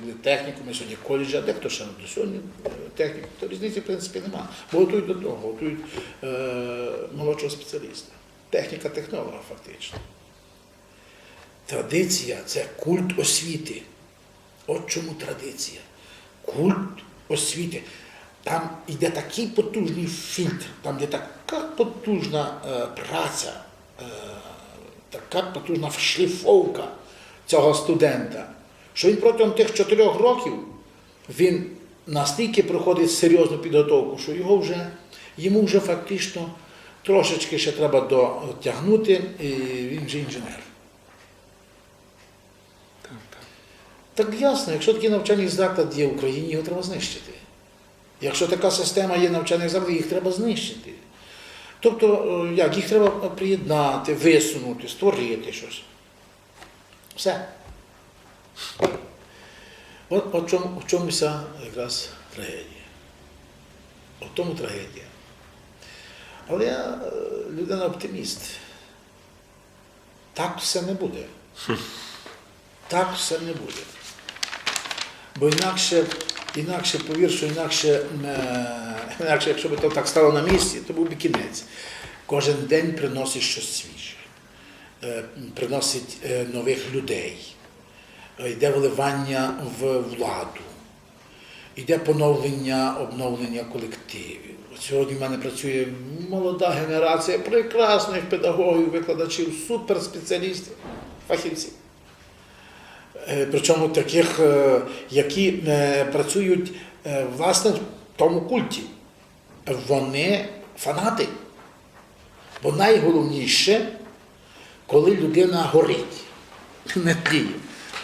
буде технікуми, сьогодні коледжі, а дехто ще до сьогодні е, техніку, то різниці в принципі немає. Бо готують до того, готують е, молодшого спеціаліста. Техніка технолога фактично. Традиція це культ освіти. От чому традиція. Культ освіти. Там йде такий потужний фільтр, там йде така потужна е, праця, е, така потужна шліфовка цього студента, що він протягом тих чотирьох років він настільки проходить серйозну підготовку, що його вже, йому вже фактично трошечки ще треба дотягнути, і він вже інженер. Так ясно, якщо такий навчальний заклад є в Україні, його треба знищити. Якщо така система є навчальних закладів, їх треба знищити. Тобто, е, як, їх треба приєднати, висунути, створити щось. Все. От, от чому, в чому вся якраз трагедія. В тому трагедія. Але я людина оптиміст. Так все не буде. Так все не буде. Бо інакше, інакше повір, що інакше, інакше, якщо б то так стало на місці, то був би кінець. Кожен день приносить щось свіже, приносить нових людей, йде вливання в владу, йде поновлення, обновлення колективів. Сьогодні в мене працює молода генерація прекрасних педагогів, викладачів, суперспеціалістів, фахівців. Е, Причому таких, е, які е, працюють е, власне в тому культі. Вони фанати. Бо найголовніше, коли людина горить, не тліє.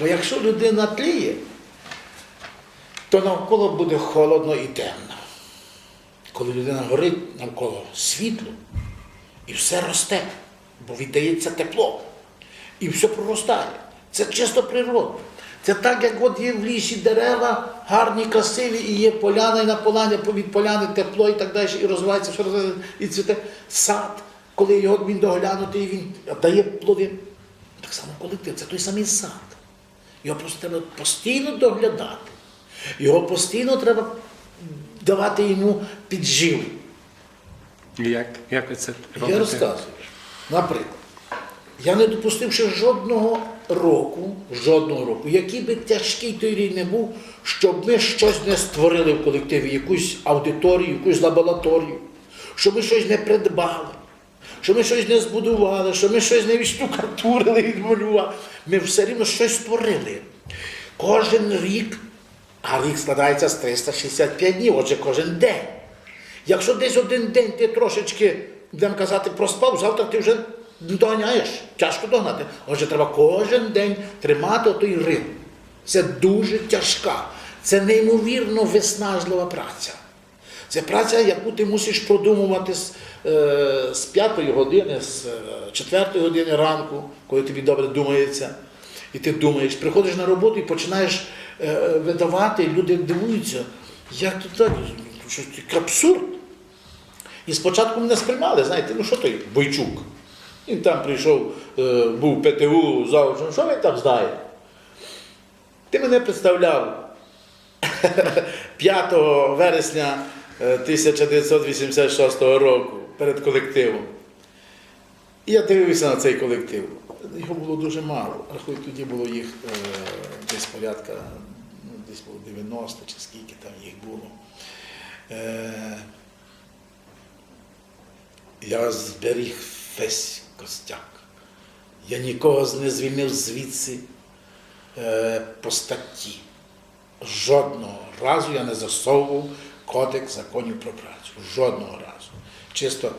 Бо якщо людина тліє, то навколо буде холодно і темно. Коли людина горить навколо світло, і все росте, бо віддається тепло, і все проростає. Це чисто природно. Це так, як от є в лісі дерева, гарні, красиві, і є поляна, і на поляні від поляни тепло і так далі, і розвивається, все розвивається, і цвіте сад, коли його він доглянутий, він дає плоди. Так само колектив, це той самий сад. Його просто треба постійно доглядати. Його постійно треба давати йому підживу. Як, як це Я розказую. Наприклад, я не допустив ще жодного року, жодного року, який би тяжкий той рік не був, щоб ми щось не створили в колективі, якусь аудиторію, якусь лабораторію, щоб ми щось не придбали, щоб ми щось не збудували, щоб ми щось не відштукатурили, відмалювали. Ми все рівно щось створили. Кожен рік, а рік складається з 365 днів, отже, кожен день. Якщо десь один день ти трошечки, будемо казати, проспав, завтра ти вже доганяєш. Тяжко догнати. Отже, треба кожен день тримати той ритм. Це дуже тяжка, це неймовірно виснажлива праця. Це праця, яку ти мусиш продумувати з, е, з 5 години, з 4 години ранку, коли тобі добре думається. І ти думаєш, приходиш на роботу і починаєш е, видавати, і люди дивуються, як то так, що це абсурд. І спочатку мене сприймали, знаєте, ну що той Бойчук? Він там прийшов, е, був ПТУ, завжди, що він там знає? Ти мене представляв 5 вересня е, 1986 року перед колективом. І я дивився на цей колектив. Його було дуже мало. Рахуй, тоді було їх е, десь порядка, ну, десь було 90 чи скільки там їх було. Е, я зберіг весь костяк. Я нікого не звільнив звідси е, по статті. Жодного разу я не засовував кодекс законів про працю. Жодного разу. Чисто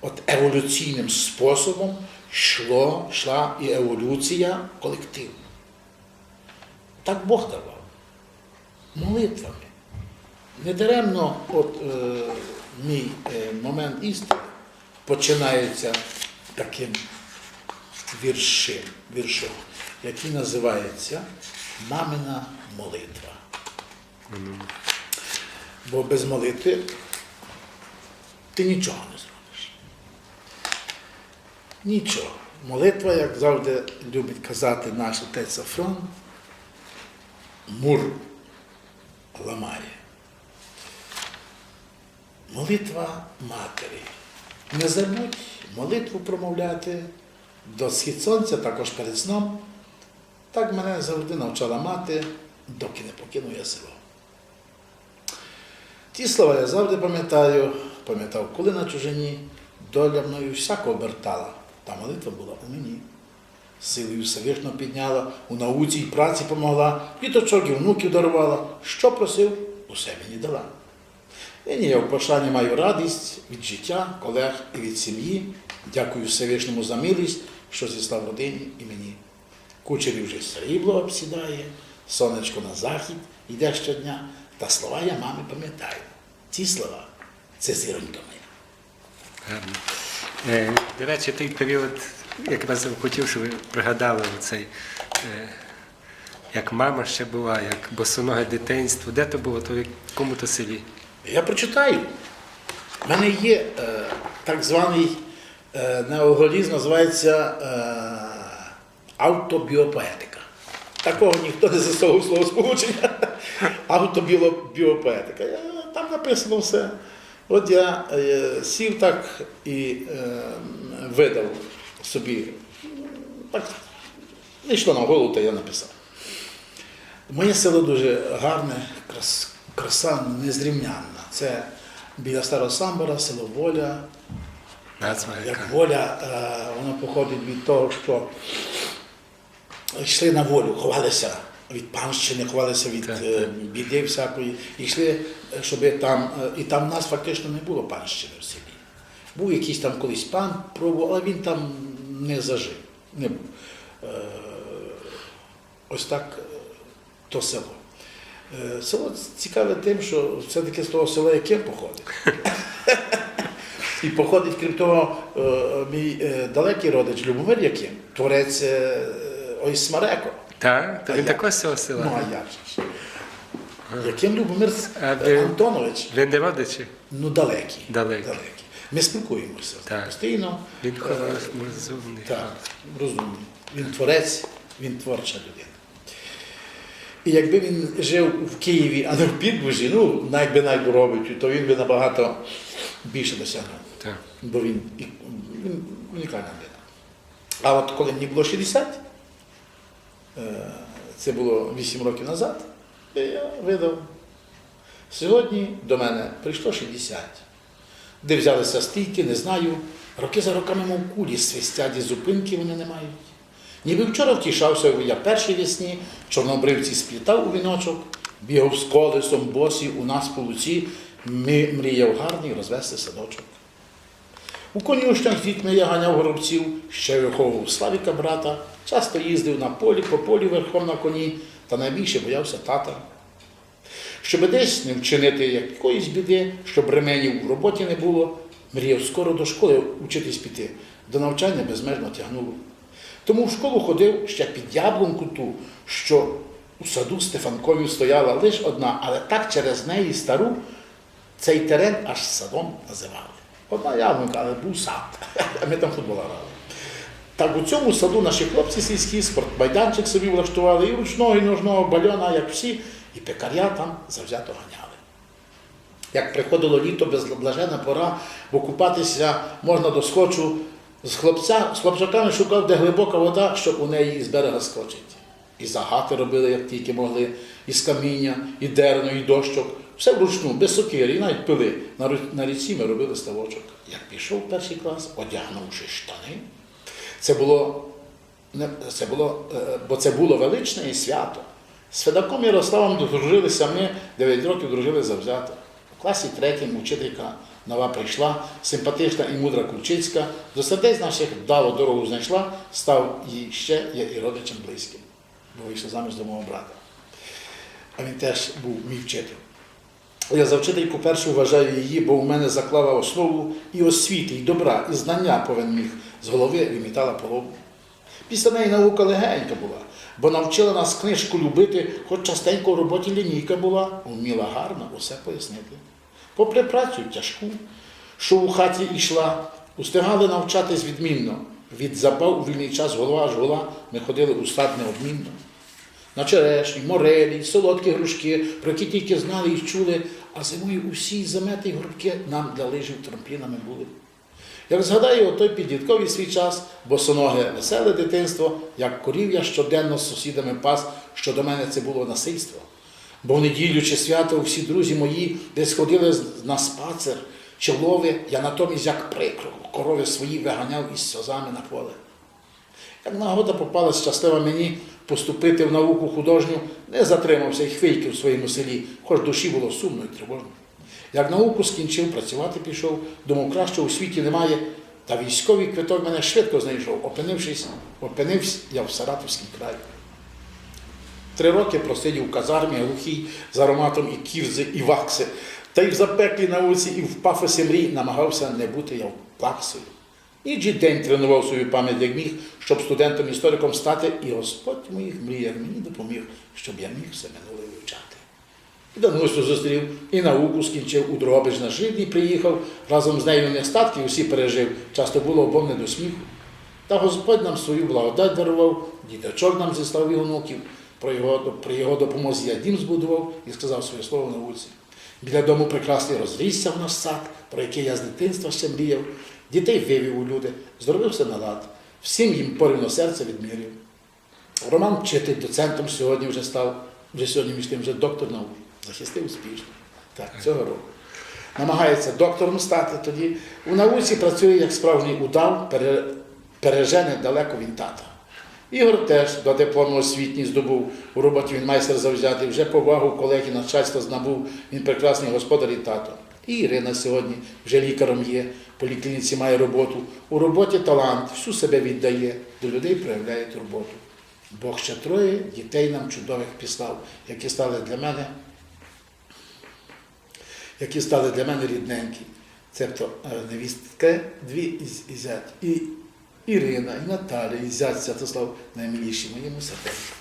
от еволюційним способом йшло, йшла і еволюція колективу. Так Бог давав. Молитвами. Недаремно от, е, мій е, момент істини починається таким віршем, віршом, який називається Мамина молитва. Бо без молитви ти нічого не зробиш. Нічого. Молитва, як завжди любить казати наш отець Сафрон, мур ламає. Молитва матері. Не забудь молитву промовляти до схід сонця, також перед сном. Так мене завжди навчала мати, доки не покину я село. Ті слова я завжди пам'ятаю, пам'ятав, коли на чужині доля мною всяко обертала, та молитва була у мені. Силою Всевишнього підняла, у науці й праці помогла, діточок і внуків дарувала. Що просив, усе мені дала. Нині я в пошані маю радість від життя, колег і від сім'ї. Дякую Всевишньому за милість, що зіслав родині і мені. Кучері вже срібло обсідає, сонечко на захід йде щодня, та слова я мамі пам'ятаю. Ці слова це зіронька моя. Гарно. Е, До речі, той період, якраз хотів, щоб ви пригадали цей, як мама ще була, як босоноге дитинство. Де то було? То в якому-то селі? Я прочитаю. У мене є е, так званий е, неоголізм, називається е, автобіопоетика. Такого ніхто не застосовував слово сполучення. Автобіопоетика. Я- Там написано все. От я е, сів так і е, видав собі. Так, не йшло на голову, та я написав. Моє село дуже гарне, крас, краса незрівнянна. Це біля Старого Самбора, село Воля. Як воля, е, воно походить від того, що йшли на волю, ховалися від панщини, ховалися від е, біди всякої. Йшли, е, щоб там. е, І там в нас фактично не було панщини в селі. Був якийсь там колись пан пробував, але він там не зажив. Не був. Ось так то село. Село цікаве тим, що все-таки з того села яке походить. І походить, крім того, мій далекий родич Любомир Яким, творець е, ой Смареко. Так, він також з цього села. Ну, а як же ж? Яким Любомир Антонович, Ви не родичі? ну далекий. Далекий. Ми спілкуємося Так. постійно. Він розумний. Так, розумний. Він творець, він творча людина. І якби він жив в Києві, а не в Підбужі, ну, навіть би навіть робить, то він би набагато більше досягнув. Так. Бо він, він унікальна людина. А от коли мені було 60, е, це було 8 років назад, і я видав. Сьогодні до мене прийшло 60. Де взялися стільки, не знаю. Роки за роками, мов кулі свистять і зупинки вони не мають. Ніби вчора втішався я першій весні, чорнобривці сплітав у віночок, бігав з колесом босі у нас по луці, мріяв гарний розвести садочок. У конюшнях з дітьми я ганяв горобців, ще виховував Славіка брата, часто їздив на полі, по полі верхом на коні, та найбільше боявся тата. Щоб десь не вчинити якоїсь біди, щоб ременів у роботі не було, мріяв скоро до школи учитись піти, до навчання безмежно тягнуло. Тому в школу ходив ще під яблунку ту, що у саду Стефанкові стояла лише одна, але так через неї стару цей терен аж садом називали. Одна яблунка, але був сад, а ми там футбол грали. Так у цьому саду наші хлопці сільські спортмайданчик собі влаштували, і ручного, і ножного бальона, як всі, і пекаря там завзято ганяли. Як приходило літо, безблажена пора, бо купатися можна до скочу, з, хлопця, з хлопчаками шукав, де глибока вода, щоб у неї з берега скочити. І загати робили, як тільки могли, і з каміння, і дерну, і дощок. Все вручну, без сокири, і навіть пили. На, ріці ми робили ставочок. Як пішов в перший клас, одягнувши штани, це було, це було, е, бо це було величне і свято. З Федаком Ярославом додружилися ми, 9 років дружили завзято. У класі третім учителька нова прийшла, симпатична і мудра Кульчицька, до сердець наших вдало дорогу знайшла, став їй ще я і родичем близьким, бо вийшла заміж за мого брата. А він теж був мій вчитель. Я за вчительку першу вважаю її, бо у мене заклала основу і освіти, і добра, і знання повинен міг з голови вимітала полову. Після неї наука легенька була, бо навчила нас книжку любити, хоч частенько в роботі лінійка була, вміла гарно усе пояснити. Попри працю тяжку, що у хаті йшла, устигали навчатись відмінно. Від забав у вільний час голова аж гола, ми ходили у сад неодмінно. На черешні, морелі, солодкі грушки, про які тільки знали і чули, а зимою усі замети й горбки нам для лижів трамплінами були. Як згадаю отой підлітковий свій час, босоноге веселе дитинство, як корів я щоденно з сусідами пас, що до мене це було насильство. Бо в неділю чи свято всі друзі мої десь ходили на спацер чи лови, я натомість як прикро, корови свої виганяв із сльозами на поле. Як нагода попалась щаслива мені поступити в науку художню, не затримався й хвильки в своєму селі, хоч душі було сумно і тривожно. Як науку скінчив, працювати пішов, думав, краще у світі немає, та військовий квиток мене швидко знайшов, опинившись, опинився я в Саратовській краї. Три роки просидів у казармі глухій з ароматом і кірзи, і вакси, та й в запеклій науці, і в пафосі мрій намагався не бути я плаксою. І день тренував свою пам'ять як міг, щоб студентом-істориком стати, і Господь в моїх мріях мені допоміг, щоб я міг все минуле вивчати. І Данусю зустрів, і науку скінчив у Дрогобич на Жидній приїхав, разом з нею нестатки усі пережив, часто було обом не до сміху. Та Господь нам свою благодать дарував, діточок нам зіслав і онуків, про його, при його допомозі я дім збудував і сказав своє слово на вулиці. Біля дому прекрасний розрісся в нас сад, про який я з дитинства ще мріяв, дітей вивів у люди, зробився на лад, всім їм порівно серце відміряв. Роман вчитель доцентом сьогодні вже став, вже сьогодні між тим вже доктор наук, захистив успішно. Так, цього року. Намагається доктором стати тоді. У науці працює як справжній удав, пережене далеко від тата. Ігор теж до диплому освітній здобув. У роботі він майстер завзятий, вже повагу колег і начальства знабув. Він прекрасний господар і тато. І Ірина сьогодні вже лікаром є, в поліклініці має роботу. У роботі талант, всю себе віддає, до людей проявляє турботу. Бог ще троє дітей нам чудових післав, які стали для мене, які стали для мене рідненькі. Цебто е, невістки, дві і зять. Ірина, і Наталя, і зять Святослав наймиліші моєму сердечку.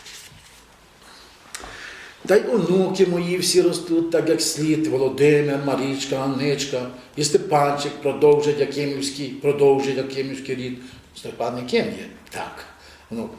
Та й онуки мої всі ростуть так, як слід, Володимир, Марічка, Анничка, і Степанчик продовжить Якимівський, продовжить Якимівський рід. Степан яким є? Так. Ну,